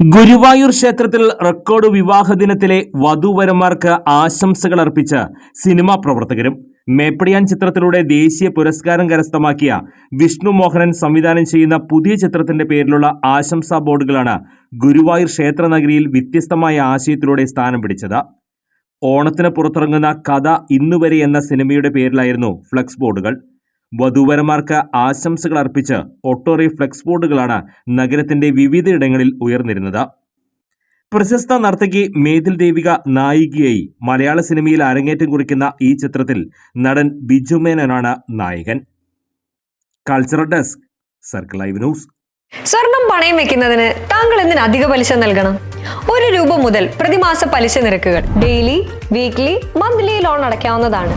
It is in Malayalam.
Guruvayur ക്ഷേത്രത്തിൽ റെക്കോർഡ് വിവാഹ ദിനത്തിലെ വധുവരന്മാർക്ക് ആശംസകൾ അർപ്പിച്ച സിനിമാ പ്രവർത്തകരും മേപ്പടിയാൻ ചിത്രത്തിലൂടെ ദേശീയ പുരസ്കാരം കരസ്ഥമാക്കിയ വിഷ്ണു മോഹനൻ സംവിധാനം ചെയ്യുന്ന പുതിയ ചിത്രത്തിന്റെ പേരിലുള്ള ആശംസാ ബോർഡുകളാണ് ഗുരുവായൂർ ക്ഷേത്രനഗരിയിൽ വ്യത്യസ്തമായ ആശയത്തിലൂടെ സ്ഥാനം പിടിച്ചത്. ഓണത്തിന് പുറത്തിറങ്ങുന്ന കഥ ഇന്നുവരെ എന്ന സിനിമയുടെ പേരിലായിരുന്നു ഫ്ലക്സ് ബോർഡുകൾ. വധൂവരന്മാർക്ക് ആശംസകൾ അർപ്പിച്ച് ഒട്ടോറി ഫ്ലെക്സ് ബോർഡുകളാണ് നഗരത്തിന്റെ വിവിധയിടങ്ങളിൽ ഉയർന്നിരുന്നത്. പ്രശസ്ത നർത്തകി മേതിൽ ദേവിക നായികയായി മലയാള സിനിമയിൽ അരങ്ങേറ്റം കുറിക്കുന്ന ഈ ചിത്രത്തിൽ നടൻ ബിജു മേനോനാണ് നായകൻ. Cultural desk circle live news സ്വർണം പണയം വെക്കുന്നതിന് താങ്കൾ എന്തിന് അധിക പലിശ നൽകണം? ഒരു രൂപ മുതൽ പ്രതിമാസ പലിശ നിരക്കുകൾ ഡെയിലി വീക്ക്ലി മന്ത്ലി ലോൺ അടയ്ക്കാവുന്നതാണ്.